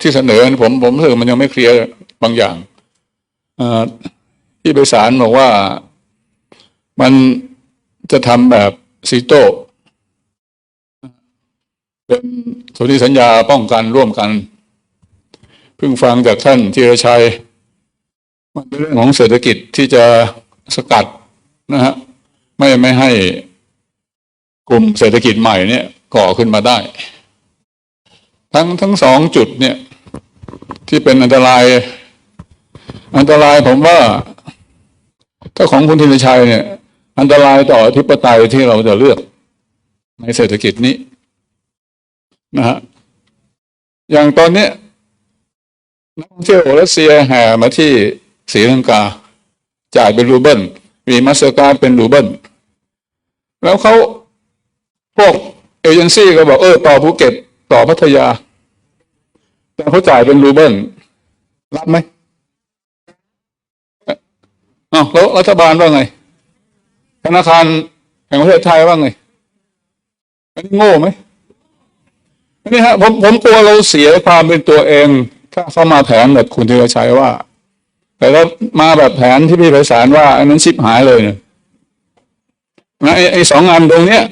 ที่เสนอผมผมรู้สึกมันยังไม่เคลียร์บางอย่างอที่ไปศาลบอกว่ามันจะทำแบบซีโต้เป็นสนธิสัญญาป้องกันร่วมกัน เพิ่งฟังจากท่านธีรชัย มันเป็นเรื่องของเศรษฐกิจที่จะสกัดนะฮะไม่ไม่ให้กลุ่มเศรษฐกิจใหม่เนี่ยก่อขึ้นมาได้ ทั้งทั้งสองจุดเนี่ย ที่เป็นอันตราย อันตรายผมว่า ถ้าของคุณธินชัยเนี่ย อันตรายต่ออธิปไตยที่เราจะเลือก ในเศรษฐกิจนี้นะฮะอย่างตอนนี้นักท่องเที่ยวรัสเซียแห่มาที่ศรีลังกา จ่ายเป็นรูเบิลมีมาสเตอร์การ์ดเป็นรูเบิลแล้วเขาพวกเอเจนซี่ก็บอกเออต่อภูเก็ตต่อพัทยา แต่เขาจ่ายเป็นรูเบิลรับไหมอ้าวแล้วรัฐบาลว่าไง ธนาคารแห่งประเทศไทยว่าไง อันนี้โง่ไหมอันนี้ฮะผมผมกลัวเราเสียความเป็นตัวเอง ถ้าเข้ามาแผนแบบคุณธีรชัยว่า แต่ถ้ามาแบบแผนที่พี่ไพศาลว่า อันนั้นชิบหายเลยเนี่ยนะไอ้สองงานตรงเนี้ย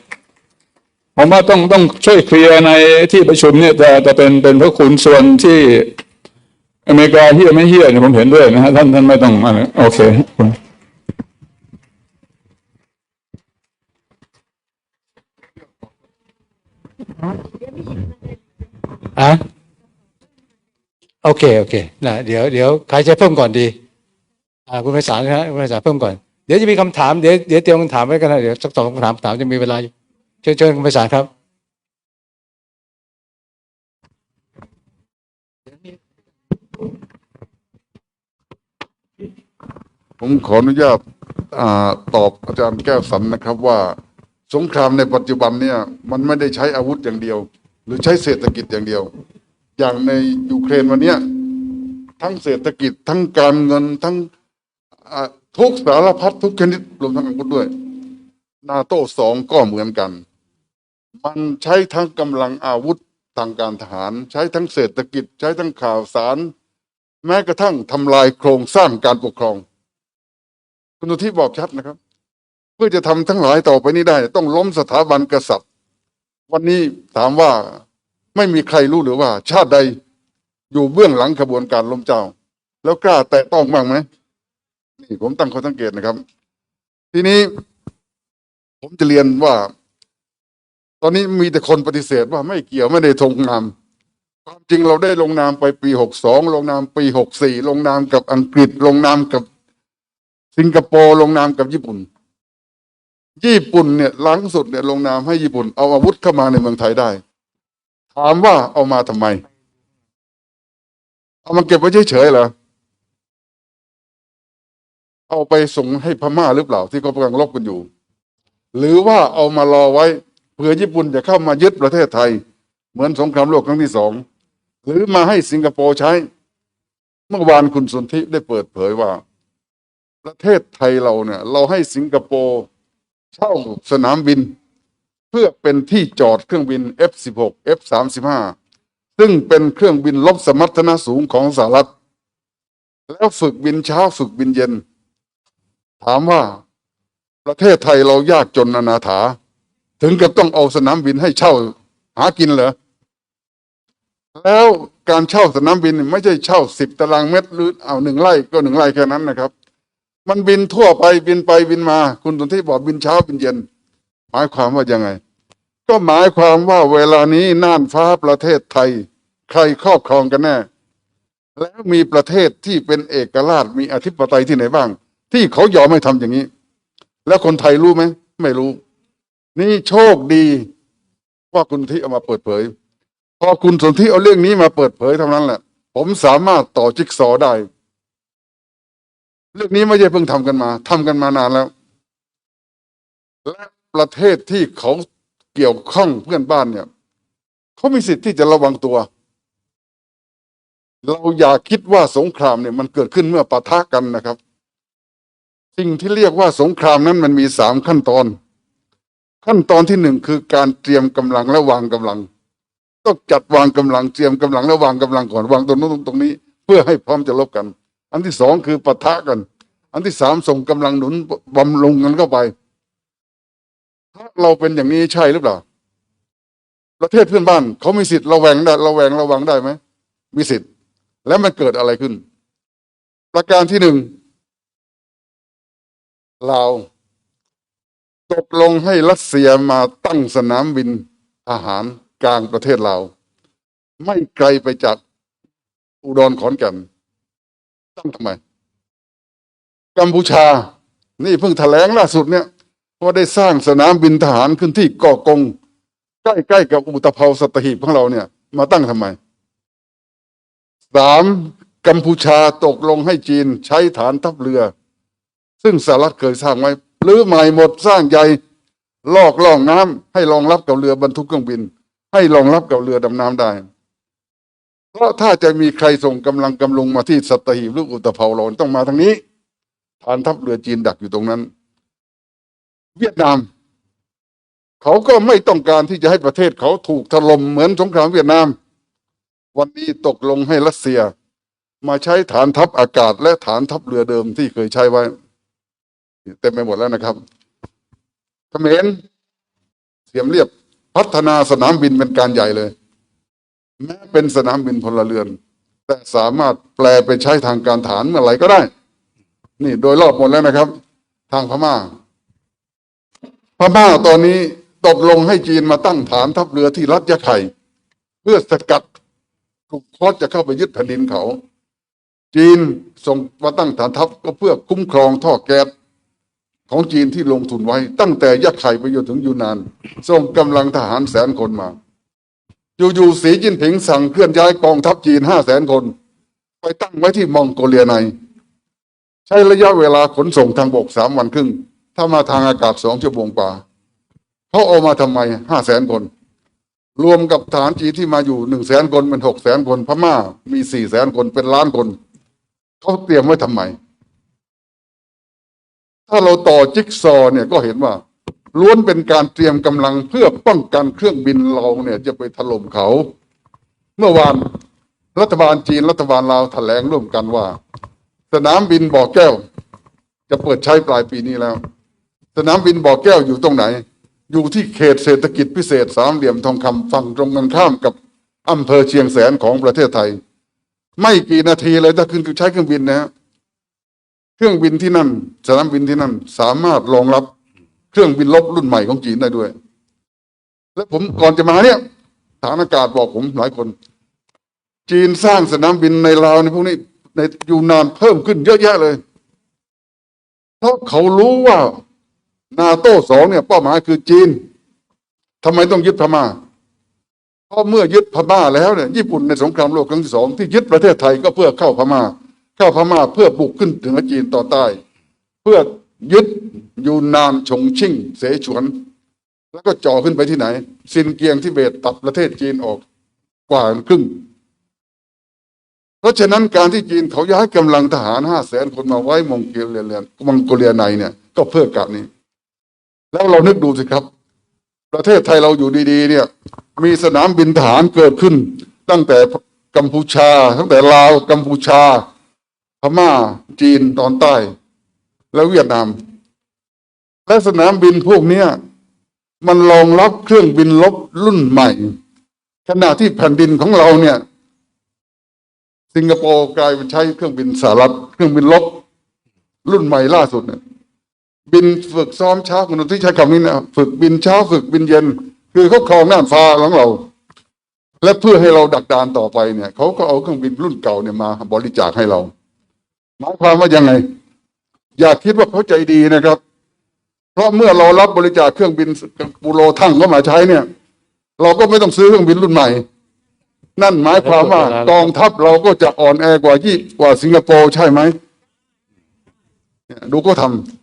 ผมว่าต้องต้องช่วยเคลียร์ในที่ประชุมเนี่ยจะจะเป็นเป็นพระคุณส่วนที่อเมริกาที่ไม่เฮียเนี่ยผมเห็นด้วยนะฮะท่านท่านไม่ต้องอะไรโอเคอะโอเค โอเคนะเดี๋ยวเดี๋ยวใครจะเพิ่มก่อนดี อ่าคุณไพศาลนะฮะคุณไพศาลเพิ่มก่อน เดี๋ยวจะมีคำถามเดี๋ยวเดี๋ยวเตรียมคำถามไว้กันนะเดี๋ยวสักสองคำถามถามจะมีเวลาอยู่ เชิญเชิญคุณไพศาลครับผมขออนุญาตอาตอบอาจารย์แก้วสันนะครับว่าสงครามในปัจจุบันเนี่ยมันไม่ได้ใช้อาวุธอย่างเดียว หรือใช้เศรษฐกิจอย่างเดียว อย่างในยูเครนวันเนี้ยทั้งเศรษฐกิจทั้งการเงินทั้งอ่าทุกสารพัดทุกชนิดรวมทั้งอาวุธด้วย นาโต้สองก็เหมือนกัน มันใช้ทั้งกำลังอาวุธทางการทหาร ใช้ทั้งเศรษฐกิจ ใช้ทั้งข่าวสาร แม้กระทั่งทำลายโครงสร้างการปกครอง คุณทธิบอกชัดนะครับ เพื่อจะทำทั้งหลายต่อไปนี้ได้ ต้องล้มสถาบันกษัตริย์ วันนี้ถามว่าไม่มีใครรู้หรือว่า ชาติใดอยู่เบื้องหลังขบวนการล้มเจ้า แล้วกล้าแตะต้องบ้างไหมนี่ผมตั้งข้อสังเกตนะครับ ทีนี้ผมจะเรียนว่า ตอนนี้มีแต่คนปฏิเสธว่าไม่เกี่ยวไม่ได้ทงนามความจริงเราได้ลงนามไปปีหกสองลงนามปีหกสี่ลงนามกับอังกฤษ ลงนามกับสิงคโปร์ลงนามกับญี่ปุ่น ญี่ปุ่นเนี่ยหลังสุดเนี่ยลงนามให้ญี่ปุ่น เอาอาวุธเข้ามาในเมืองไทยได้ ถามว่าเอามาทำไม เอามาเก็บไว้เฉยๆเหรอเอาไปส่งให้พม่าหรือเปล่าที่เขากำลังรบกันอยู่ หรือว่าเอามารอไว้ เผื่อญี่ปุ่นจะเข้ามายึดประเทศไทย เหมือนสงครามโลกครั้งที่สองหรือมาให้สิงคโปร์ใช้ เมื่อวานคุณสนธิได้เปิดเผยว่า ประเทศไทยเราเนี่ย เราให้สิงคโปร์เช่าสนามบิน เพื่อเป็นที่จอดเครื่องบิน F16 F35 ซึ่งเป็นเครื่องบินลบสมรรถนะสูงของสหรัฐ แล้วฝึกบินเช้าฝึกบินเย็น ถามว่าประเทศไทยเรายากจนอนาถา ถึงกับต้องเอาสนามบินให้เช่า หากินเหรอแล้วการเช่าสนามบินไม่ใช่เช่าสิบตารางเมตรหรือเอาหนึ่งไร่ก็หนึ่งไร่แค่นั้นนะครับ มันบินทั่วไปบินไปบินมา คุณสนที่บอกบินเช้าบินเย็น หมายความว่ายังไง ก็หมายความว่าเวลานี้น่านฟ้าประเทศไทย ใครครอบครองกันแน่ แล้วมีประเทศที่เป็นเอกราชมีอธิปไตยที่ไหนบ้าง ที่เขายอมให้ทำอย่างนี้ แล้วคนไทยรู้ไหมไม่รู้ นี่โชคดีว่าคุณที่เอามาเปิดเผย พอคุณสนธิเอาเรื่องนี้มาเปิดเผยเท่านั้นแหละ ผมสามารถต่อจิ๊กซอได้ เรื่องนี้ไม่ใช่เพิ่งทำกันมาทำกันมานานแล้ว และประเทศที่เขาเกี่ยวข้องเพื่อนบ้านเนี่ยเขามีสิทธิ์ที่จะระวังตัว เราอย่าคิดว่าสงครามเนี่ย มันเกิดขึ้นเมื่อปะทะกันนะครับ สิ่งที่เรียกว่าสงครามนั้นมันมีสามขั้นตอน ขั้นตอนที่หนึ่งคือการเตรียมกำลังและวางกำลัง ต้องจัดวางกำลังเตรียมกำลังแล้วางกำลังก่อนวางตรงนู้นตรงนี้ เพื่อให้พร้อมจะลบกัน อันที่สองคือปะทะกัน อันที่สามส่งกำลังหนุนบำรุงกันเข้าไป ถ้าเราเป็นอย่างนี้ใช่หรือเปล่า ประเทศเพื่อนบ้านเขามีสิทธิ์ระแวงได้ระแวงระวังได้ไหมมีสิทธิ์ แล้วมันเกิดอะไรขึ้น ประการที่หนึ่งลาว ตกลงให้รัสเซียมาตั้งสนามบินทหารกลางประเทศลาไม่ไกลไปจากอุดรขอนแก่นตั้งทำไม กัมพูชา นี่เพิ่งแถลงล่าสุดเนี่ยว่าได้สร้างสนามบินทหารขึ้นที่เกาะกง ใกล้ๆกับอุตภปาสัตหีบของเราเนี่ย มาตั้งทำไมสามกัมพูชาตกลงให้จีนใช้ฐานทัพเรือ ซึ่งสหรัฐเคยสร้างไว้ หรือใหม่หมดสร้างใหญ่ลอกล่องน้ำให้รองรับกับเรือบรรทุกเครื่องบิน ให้รองรับกับเรือดำน้ำได้ เพราะถ้าจะมีใครส่งกำลังกำลังมาที่สัตหีบหรืออุตภเปาเราต้องมาทางนี้ฐานทัพเรือจีนดักอยู่ตรงนั้น เวียดนาม เขาก็ไม่ต้องการที่จะให้ประเทศเขาถูกถล่มเหมือนสงครามเวียดนาม วันนี้ตกลงให้รัสเซีย มาใช้ฐานทัพอากาศและฐานทัพเรือเดิมที่เคยใช้ไว้ เต็มไปหมดแล้วนะครับเขมรเสียมเรียบพัฒนาสนามบินเป็นการใหญ่เลย แม้เป็นสนามบินพลเรือน แต่สามารถแปลไปใช้ทางการฐานเมื่อไหร่ก็ได้ นี่โดยรอบหมดแล้วนะครับ ทางพม่า พม่าตอนนี้ตกลงให้จีนมาตั้งฐานทัพเรือที่รัฐยะไข่ เพื่อสกัดกลุ่มคอสจะเข้าไปยึดแผ่นดินเขา จีนส่งมาตั้งฐานทัพก็เพื่อคุ้มครองท่อแก๊ส ของจีนที่ลงทุนไว้ ตั้งแต่ยะไข่ไปจนถึงยูนาน ส่งกำลังทหารแสนคนมา อยู่ๆสีจิ้นผิงสั่งเคลื่อนย้ายกองทัพจีนห้าแสนคน ไปตั้งไว้ที่มองโกเลียใน ใช้ระยะเวลาขนส่งทางบกสามวันครึ่ง ถ้ามาทางอากาศสองชั่วโมงกว่าเขาเอามาทำไมห้าแสนคน รวมกับฐานจีนที่มาอยู่หนึ่งแสนคนเป็นหกแสนคนพม่ามีสี่แสนคนเป็นล้านคนเขาเตรียมไว้ทำไม ถ้าเราต่อจิ๊กซอว์เนี่ยก็เห็นว่า ล้วนเป็นการเตรียมกำลังเพื่อป้องกันเครื่องบินเราเนี่ยจะไปถล่มเขา เมื่อวานรัฐบาลจีนรัฐบาลลาวแถลงร่วมกันว่า สนามบินบ่อแก้ว จะเปิดใช้ปลายปีนี้แล้ว สนามบินบ่อแก้วอยู่ตรงไหน อยู่ที่เขตเศรษฐกิจพิเศษสามเหลี่ยมทองคำฝั่งตรงกันข้ามกับอำเภอเชียงแสนของประเทศไทย ไม่กี่นาทีเลยถ้าขึ้นใช้เครื่องบินนะฮะ เครื่องบินที่นั่นสนามบินที่นั่น สามารถรองรับเครื่องบินลบรุ่นใหม่ของจีนได้ด้วย และผมก่อนจะมาเนี่ยฐานอากาศบอกผมหลายคน จีนสร้างสนามบินในลาวในพวกนี้ในอยู่นานเพิ่มขึ้นเยอะแยะเลย เพราะเขารู้ว่านาโต้สองเนี่ยเป้าหมายคือจีนทำไมต้องยึดพม่า เพราะเมื่อยึดพม่าแล้วเนี่ยญี่ปุ่นในสงครามโลกครั้งที่สองที่ยึดประเทศไทยก็เพื่อเข้าพม่า เข้าพม่าเพื่อบุกขึ้นถึงจีนต่อใต้ เพื่อยึดยูนนานชงชิ่ง เสฉวน แล้วก็จ่อขึ้นไปที่ไหนซินเกียงที่เบตตัดประเทศจีนออกกว่าครึ่ง เพราะฉะนั้นการที่จีนเขาย้ายกำลังทหารห้าแสนคนมาไว้มองโกเลียมองโกเลียในเนี่ย ก็เพื่อการนี้ แล้วเรานึกดูสิครับ ประเทศไทยเราอยู่ดีๆ เนี่ย มีสนามบินทหารเกิดขึ้น ตั้งแต่กัมพูชา ตั้งแต่ลาวกัมพูชา พม่าจีนตอนใต้ แล้วเวียดนาม และสนามบินพวกนี้มันรองรับเครื่องบินลบรุ่นใหม่ ขณะที่แผ่นดินของเราเนี่ย สิงคโปร์กลายเป็นใช้เครื่องบินสหรัฐเครื่องบินลบรุ่นใหม่ล่าสุดเนี่ยบินฝึกซ้อมเช้าคุณที่ใช้คำนี้นะฝึกบินเช้าฝึกบินเย็น คือเขาครองน่านฟ้าของเรา และเพื่อให้เราดักดานต่อไปเนี่ยเขาก็เอาเครื่องบินรุ่นเก่าเนี่ยมาบริจาคให้เรา หมายความว่ายังไง อย่าคิดว่าเขาใจดีนะครับ เพราะเมื่อเรารับบริจาคเครื่องบินบูโรทั้งเข้ามาใช้เนี่ย เราก็ไม่ต้องซื้อเครื่องบินรุ่นใหม่ นั่นหมายความว่ากองทัพเราก็จะอ่อนแอกว่ายี่กว่าสิงคโปร์ใช่ไหมเนี่ยดูก็ทำ